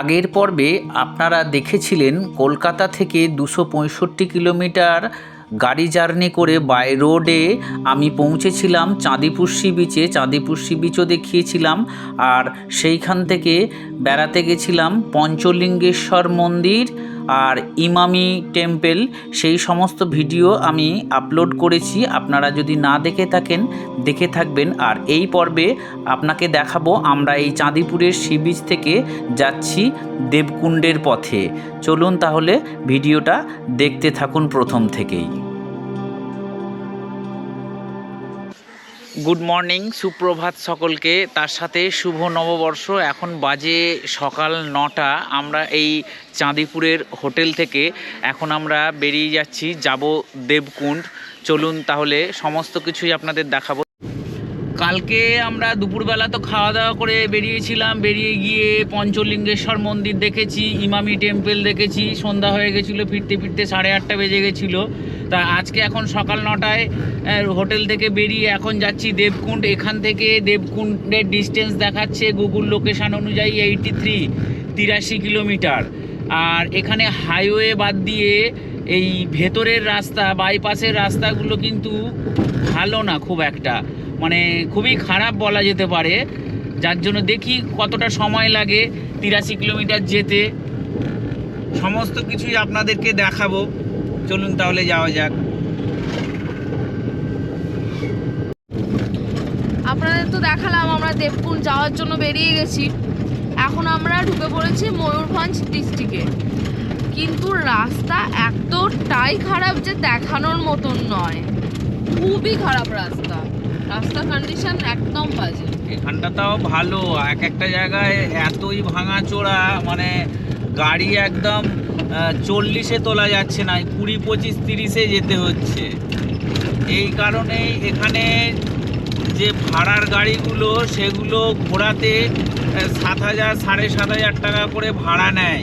আগের পর্বে আপনারা দেখেছিলেন কলকাতা থেকে দুশো পঁয়ষট্টি কিলোমিটার গাড়ি জার্নি করে বাই রোডে আমি পৌঁছেছিলাম চাঁদিপুর সি বিচে। চাঁদিপুর সি বিচও দেখিয়েছিলাম। আর সেইখান থেকে বেড়াতে গেছিলাম পঞ্চলিঙ্গেশ্বর মন্দির। আর ইমামি টেম্পেল, সেই সমস্ত ভিডিও আমি আপলোড করেছি। আপনারা যদি না দেখে থাকেন, দেখে থাকবেন। আর এই পর্বে আপনাকে দেখাবো, আমরা এই চাঁদিপুরের সি বিচ থেকে যাচ্ছি দেবকুণ্ডের পথে। চলুন তাহলে ভিডিওটা দেখতে থাকুন প্রথম থেকেই। গুড মর্নিং, সুপ্রভাত সকলকে। তার সাথে শুভ নববর্ষ। এখন বাজে সকাল নটা। আমরা এই চাঁদিপুরের হোটেল থেকে এখন আমরা বেরিয়ে যাচ্ছি, যাব দেবকুণ্ড। চলুন তাহলে সমস্ত কিছুই আপনাদের দেখাবো। কালকে আমরা দুপুরবেলা তো খাওয়া দাওয়া করে বেরিয়েছিলাম। বেরিয়ে গিয়ে পঞ্চলিঙ্গেশ্বর মন্দির দেখেছি, ইমামি টেম্পল দেখেছি। সন্ধ্যা হয়ে গেছিল, ফিরতে ফিরতে সাড়ে আটটা বেজে গেছিল। তা আজকে এখন সকাল নটায় হোটেল থেকে বেরিয়ে এখন যাচ্ছি দেবকুণ্ড। এখান থেকে দেবকুণ্ডের ডিস্টেন্স দেখাচ্ছে গুগল লোকেশান অনুযায়ী এইটি থ্রি তিরাশি কিলোমিটার। আর এখানে হাইওয়ে বাদ দিয়ে এই ভেতরের রাস্তা বাইপাসের রাস্তাগুলো কিন্তু ভালো না খুব একটা। মানে খুবই খারাপ বলা যেতে পারে। যার জন্য দেখি কতটা সময় লাগে তিরাশি কিলোমিটার যেতে। সমস্ত কিছুই আপনাদেরকে দেখাবো। চলুন তাহলে যাওয়া যাক। আপনাদের তো দেখালাম আমরা দেবকুণ্ড যাওয়ার জন্য বেরিয়ে গেছি। এখন আমরা ঢুকে পড়েছি ময়ূরভঞ্জ ডিস্ট্রিক্টে কিন্তু রাস্তা এতটাই খারাপ যে দেখানোর মতন নয়। খুবই খারাপ রাস্তা। রাস্তা কন্ডিশন একদম বাজে। এখানটা তাও ভালো এক একটা জায়গায় এতই ভাঙা চোরা মানে গাড়ি একদম চল্লিশে তোলা যাচ্ছে না, কুড়ি, পঁচিশ, তিরিশে যেতে হচ্ছে। এই কারণেই এখানে যে ভাড়ার গাড়িগুলো, সেগুলো ঘোরাতে সাত হাজার, সাড়ে সাত হাজার টাকা করে ভাড়া নেয়।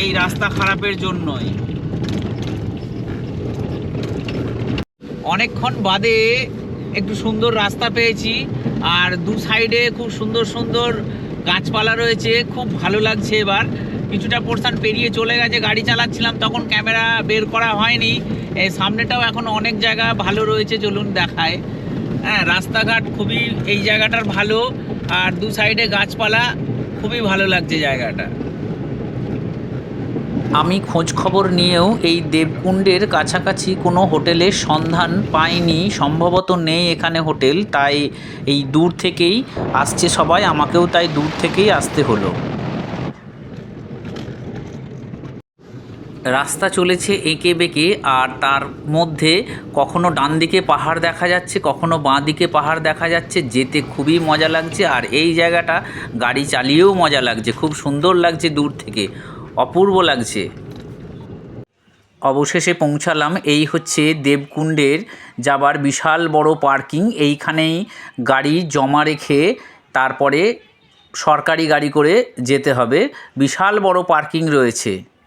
এই রাস্তা খারাপের জন্যই। অনেকক্ষণ বাদে একটু সুন্দর রাস্তা পেয়েছি, আর দু সাইডে খুব সুন্দর সুন্দর গাছপালা রয়েছে, খুব ভালো লাগছে এবার। কিছুটা পোর্শন পেরিয়ে চলে গেছে, গাড়ি চালাচ্ছিলাম, তখন ক্যামেরা বের করা হয়নি। এই সামনেটাও এখন অনেক জায়গা ভালো রয়েছে চলুন দেখায়। হ্যাঁ রাস্তাঘাট খুবই, এই জায়গাটার ভালো, আর দু সাইডে গাছপালা, খুবই ভালো লাগছে জায়গাটা। আমি খোঁজ খবর নিয়েও এই দেবকুণ্ডের কাছাকাছি কোনো হোটেলের সন্ধান পাইনি, সম্ভবত নেই এখানে হোটেল, তাই এই দূর থেকেই আসছে সবাই, আমাকেও তাই দূর থেকেই আসতে হলো। রাস্তা চলেছে এঁকে বেঁকে, আর তার মধ্যে কখনো ডান দিকে পাহাড় দেখা যাচ্ছে, কখনো বাঁ দিকে পাহাড় দেখা যাচ্ছে। যেতে খুবই মজা লাগছে, আর এই জায়গাটা গাড়ি চালিয়েও মজা লাগছে, খুব সুন্দর লাগছে দূর থেকে, অপূর্ব লাগছে। অবশেষে পৌঁছালাম, এই হচ্ছে দেবকুণ্ডের যাবার বিশাল বড় পার্কিং, এইখানেই গাড়ি জমা রেখে তারপরে সরকারি গাড়ি করে যেতে হবে। বিশাল বড় পার্কিং রয়েছে।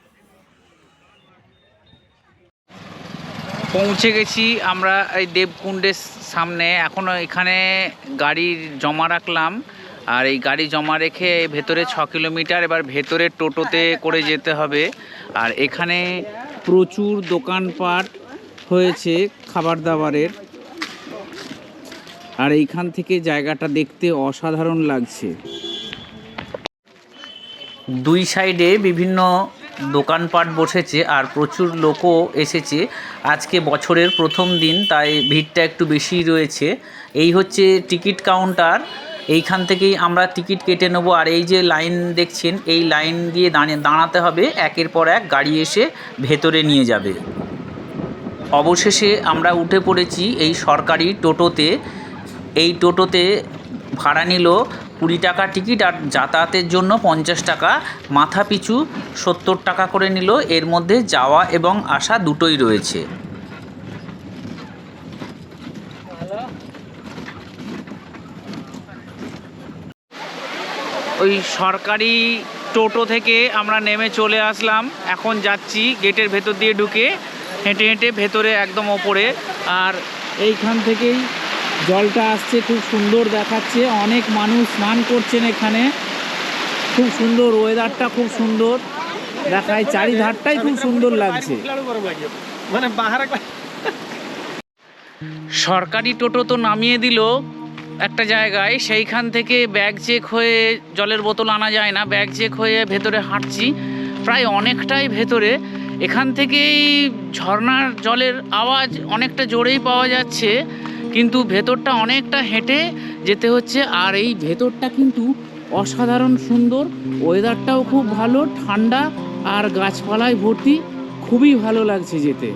পৌঁছে গেছি আমরা এই দেবকুণ্ডের সামনে। এখনও এখানে গাড়ি জমা রাখলাম। আর এই গাড়ি জমা রেখে ভেতরে ছ কিলোমিটার এবার ভেতরে টোটোতে করে যেতে হবে। আর এখানে প্রচুর দোকানপাট হয়েছে খাবার দাবারের। আর এইখান থেকে জায়গাটা দেখতে অসাধারণ লাগছে। দুই সাইডে বিভিন্ন দোকানপাট বসেছে আর প্রচুর লোকও এসেছে। আজকে বছরের প্রথম দিন, তাই ভিড়টা একটু বেশি রয়েছে। এই হচ্ছে টিকিট কাউন্টার। এইখান থেকেই আমরা টিকিট কেটে নেব। আর এই যে লাইন দেখছেন, এই লাইন দিয়ে দাঁড়িয়ে, দাঁড়াতে হবে। একের পর এক গাড়ি এসে ভেতরে নিয়ে যাবে। অবশেষে আমরা উঠে পড়েছি এই সরকারি টোটোতে। এই টোটোতে ভাড়া নিল কুড়ি টাকা টিকিট আর যাতায়াতের জন্য পঞ্চাশ টাকা মাথা পিছু সত্তর টাকা করে নিল। এর মধ্যে যাওয়া এবং আসা দুটোই রয়েছে। ওই সরকারি টোটো থেকে আমরা নেমে চলে আসলাম। এখন যাচ্ছি গেটের ভেতর দিয়ে ঢুকে হেঁটে হেঁটে ভেতরে একদম ওপরে। আর এইখান থেকেই জলটা আসছে খুব সুন্দর দেখাচ্ছে। অনেক মানুষ স্নান করছেন এখানে। খুব সুন্দর ওয়েদারটা খুব সুন্দর। দেখায় চারিধারটাই খুব সুন্দর লাগছে। মানে সরকারি টোটো তো নামিয়ে দিল একটা জায়গায়। সেইখান থেকে ব্যাগ চেক হয়ে জলের বোতল আনা যায় না। ব্যাগ চেক হয়ে ভেতরে হাঁটছি। প্রায় অনেকটাই ভেতরে। এখান থেকেই ঝর্ণার জলের আওয়াজ অনেকটা জোরেই পাওয়া যাচ্ছে। কিন্তু ভেতরটা অনেকটা হেঁটে যেতে হচ্ছে। আর এই ভেতরটা কিন্তু অসাধারণ সুন্দর। ওয়েদারটাও খুব ভালো, ঠান্ডা, আর গাছপালায় ভর্তি। খুবই ভালো লাগছে যেতে।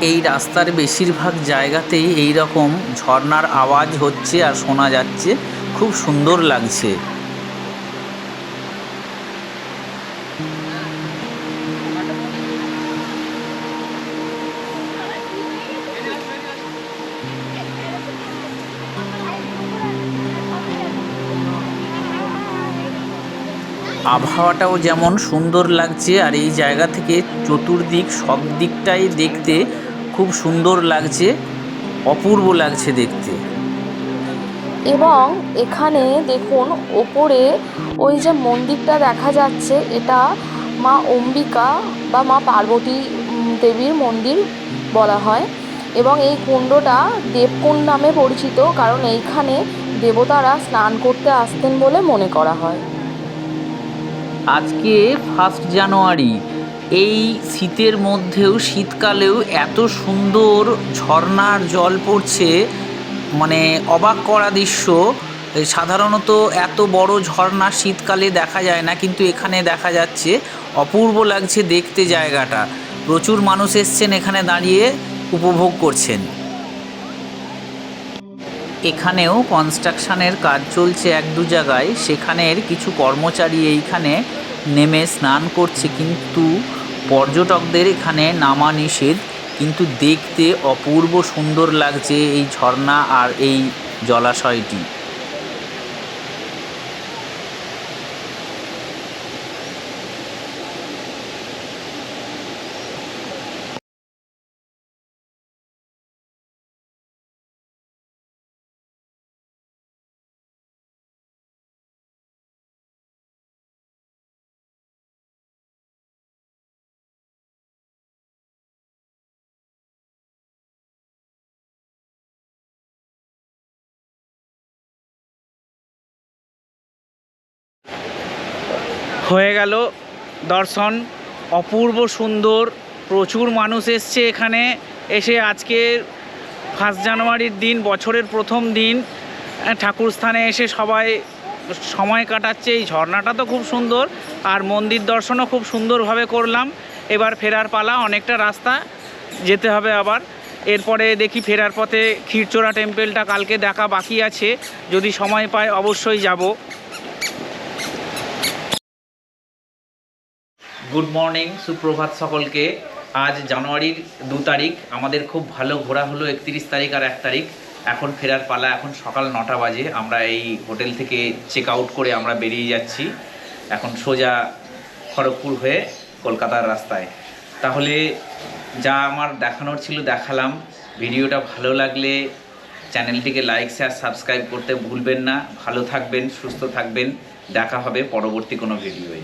এই রাস্তার বেশিরভাগ জায়গাতেই এই রকম ঝর্ণার আওয়াজ হচ্ছে আর শোনা যাচ্ছে। খুব সুন্দর লাগছে। আবহাওয়াটাও যেমন সুন্দর লাগছে, আর এই জায়গা থেকে চতুর্দিক সব দিকটাই দেখতে খুব সুন্দর লাগছে, অপূর্ব লাগছে দেখতে। এবং এখানে দেখুন, ওপরে ওই যে মন্দিরটা দেখা যাচ্ছে, এটা মা অম্বিকা বা মা পার্বতী দেবীর মন্দির বলা হয়। এবং এই কুণ্ডটা দেবকুণ্ড নামে পরিচিত, কারণ এইখানে দেবতারা স্নান করতে আসতেন বলে মনে করা হয়। আজকে ফার্স্ট জানুয়ারি এই শীতের মধ্যেও, শীতকালেও এত সুন্দর ঝর্ণার জল পড়ছে মানে অবাক করা দৃশ্য। সাধারণত এত বড় ঝর্ণা শীতকালে দেখা যায় না, কিন্তু এখানে দেখা যাচ্ছে, অপূর্ব লাগছে দেখতে জায়গাটা। প্রচুর মানুষ এসছেন এখানে দাঁড়িয়ে উপভোগ করছেন। এখানেও কনস্ট্রাকশনের কাজ চলছে এক দু জায়গায়, সেখানের কিছু কর্মচারী এইখানে নেমে স্নান করছে কিন্তু পর্যটকদের এখানে নামা নিষেধ, কিন্তু দেখতে অপূর্ব সুন্দর লাগছে এই ঝর্ণা আর এই জলাশয়টি। হয়ে গেল দর্শন। অপূর্ব সুন্দর, প্রচুর মানুষ এসছে এখানে। এসে আজকে ফার্স্ট জানুয়ারির দিন, বছরের প্রথম দিন ঠাকুর স্থানে এসে সবাই সময় কাটাচ্ছে। এই ঝর্ণাটা তো খুব সুন্দর, আর মন্দির দর্শনও খুব সুন্দরভাবে করলাম। এবার ফেরার পালা, অনেকটা রাস্তা, যেতে হবে আবার। এরপরে দেখি ফেরার পথে ক্ষীরচোরা টেম্পেলটা কালকে দেখা বাকি আছে। যদি সময় পাই, অবশ্যই যাব। গুড মর্নিং সুপ্রভাত সকলকে। আজ জানুয়ারির দু তারিখ, আমাদের খুব ভালো ঘোরা হলো একত্রিশ তারিখ আর এক তারিখ। এখন ফেরার পালা এখন সকাল নটা বাজে, আমরা এই হোটেল থেকে চেক আউট করে আমরা বেরিয়ে যাচ্ছি। এখন সোজা খড়গপুর হয়ে কলকাতার রাস্তায়। তাহলে যা আমার দেখানোর ছিল দেখালাম। ভিডিওটা ভালো লাগলে চ্যানেলটিকে লাইক শেয়ার সাবস্ক্রাইব করতে ভুলবেন না। ভালো থাকবেন, সুস্থ থাকবেন। দেখা হবে পরবর্তী কোনো ভিডিওয়ে।